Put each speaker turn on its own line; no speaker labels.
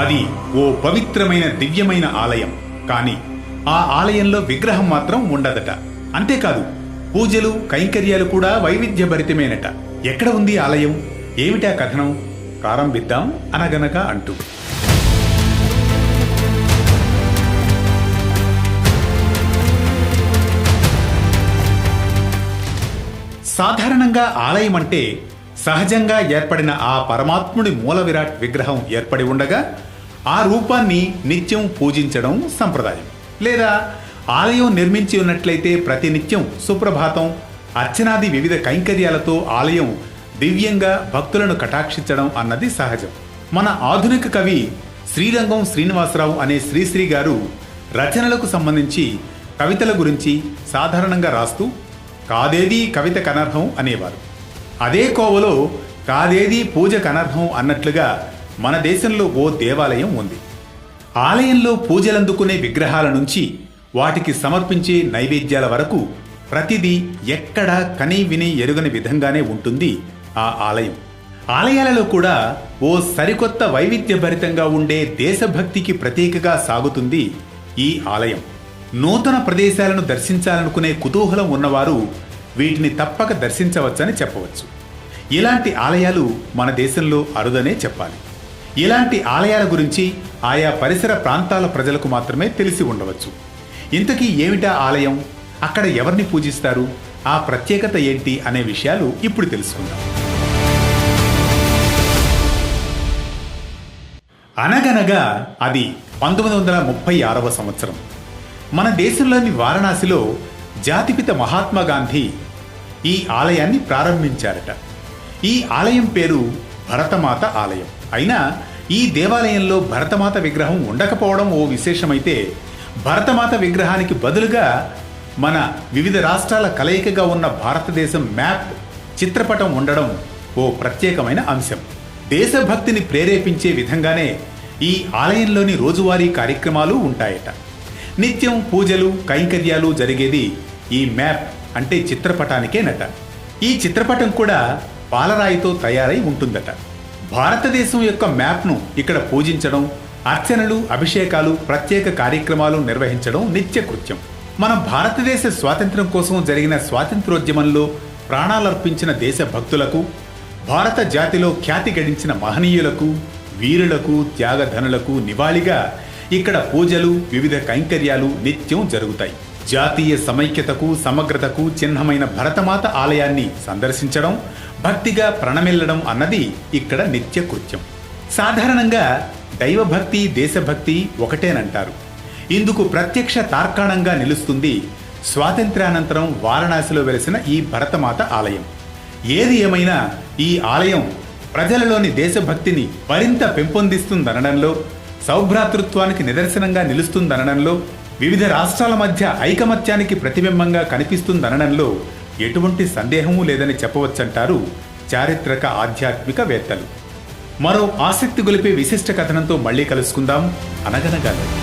అది ఓ పవిత్రమైన దివ్యమైన ఆలయం. కానీ ఆ ఆలయంలో విగ్రహం మాత్రం ఉండదట. అంతేకాదు పూజలు కైంకర్యాలు కూడా వైవిధ్యభరితమేనట. ఎక్కడ ఉంది ఆలయం? ఏమిటా కథనం? ప్రారంభిద్దాం అనగనక అంటూ. సాధారణంగా ఆలయం అంటే సహజంగా ఏర్పడిన ఆ పరమాత్ముడి మూల విరాట్ విగ్రహం ఏర్పడి ఉండగా ఆ రూపాన్ని నిత్యం పూజించడం సంప్రదాయం. లేదా ఆలయం నిర్మించి ఉన్నట్లయితే ప్రతినిత్యం సుప్రభాతం అర్చనాది వివిధ కైంకర్యాలతో ఆలయం దివ్యంగా భక్తులను కటాక్షించడం అన్నది సహజం. మన ఆధునిక కవి శ్రీరంగం శ్రీనివాసరావు అనే శ్రీశ్రీ గారు రచనలకు సంబంధించి కవితల గురించి సాధారణంగా రాస్తూ కాదేది కవిత కనర్హం అనేవారు. అదే కోవలో కాదేది పూజ కనర్హం అన్నట్లుగా మన దేశంలో ఓ దేవాలయం ఉంది. ఆలయంలో పూజలందుకునే విగ్రహాల నుంచి వాటికి సమర్పించే నైవేద్యాల వరకు ప్రతిదీ ఎక్కడా కని విని ఎరుగని విధంగానే ఉంటుంది ఆ ఆలయం. ఆలయాలలో కూడా ఓ సరికొత్త వైవిధ్యభరితంగా ఉండే దేశభక్తికి ప్రతీకగా సాగుతుంది ఈ ఆలయం. నూతన ప్రదేశాలను దర్శించాలనుకునే కుతూహలం ఉన్నవారు వీటిని తప్పక దర్శించవచ్చని చెప్పవచ్చు. ఇలాంటి ఆలయాలు మన దేశంలో అరుదనే చెప్పాలి. ఇలాంటి ఆలయాల గురించి ఆయా పరిసర ప్రాంతాల ప్రజలకు మాత్రమే తెలిసి ఉండవచ్చు. ఇంతకీ ఏమిటా ఆలయం? అక్కడ ఎవరిని పూజిస్తారు? ఆ ప్రత్యేకత ఏంటి అనే విషయాలు ఇప్పుడు తెలుసుకుందాం. అనగనగా అది పంతొమ్మిది వందల ముప్పై ఆరవ సంవత్సరం. మన దేశంలోని వారణాసిలో జాతిపిత మహాత్మా గాంధీ ఈ ఆలయాన్ని ప్రారంభించారట. ఈ ఆలయం పేరు భరతమాత ఆలయం. అయినా ఈ దేవాలయంలో భరతమాత విగ్రహం ఉండకపోవడం ఓ విశేషమైతే భరతమాత విగ్రహానికి బదులుగా మన వివిధ రాష్ట్రాల కలయికగా ఉన్న భారతదేశం మ్యాప్ చిత్రపటం ఉండడం ఓ ప్రత్యేకమైన అంశం. దేశభక్తిని ప్రేరేపించే విధంగానే ఈ ఆలయంలోని రోజువారీ కార్యక్రమాలు ఉంటాయట. నిత్యం పూజలు కైంకర్యాలు జరిగేది ఈ మ్యాప్ అంటే చిత్రపటానికేనట. ఈ చిత్రపటం కూడా పాలరాయితో తయారై ఉంటుందట. భారతదేశం యొక్క మ్యాప్ను ఇక్కడ పూజించడం అర్చనలు అభిషేకాలు ప్రత్యేక కార్యక్రమాలు నిర్వహించడం నిత్యకృత్యం. మన భారతదేశ స్వాతంత్ర్యం కోసం జరిగిన స్వాతంత్రోద్యమంలో ప్రాణాలర్పించిన దేశభక్తులకు భారత జాతిలో ఖ్యాతి గడించిన మహనీయులకు వీరులకు త్యాగధనులకు నివాళిగా ఇక్కడ పూజలు వివిధ కైంకర్యాలు నిత్యం జరుగుతాయి. జాతీయ సమైక్యతకు సమగ్రతకు చిహ్నమైన భరతమాత ఆలయాన్ని సందర్శించడం భక్తిగా ప్రణమిల్లడం అన్నది ఇక్కడ నిత్య కృత్యం. సాధారణంగా దైవభక్తి దేశభక్తి ఒకటేనంటారు. ఇందుకు ప్రత్యక్ష తార్కాణంగా నిలుస్తుంది స్వాతంత్ర్యానంతరం వారణాసిలో వెలిసిన ఈ భరతమాత ఆలయం. ఏది ఏమైనా ఈ ఆలయం ప్రజలలోని దేశభక్తిని మరింత పెంపొందిస్తుందనడంలో సౌభ్రాతృత్వానికి నిదర్శనంగా నిలుస్తుందనడంలో వివిధ రాష్ట్రాల మధ్య ఐకమత్యానికి ప్రతిబింబంగా కనిపిస్తుందనడంలో ఎటువంటి సందేహమూ లేదని చెప్పవచ్చంటారు చారిత్రక ఆధ్యాత్మికవేత్తలు. మరో ఆసక్తి గొలిపే విశిష్ట కథనంతో మళ్ళీ కలుసుకుందాం. అనగనగా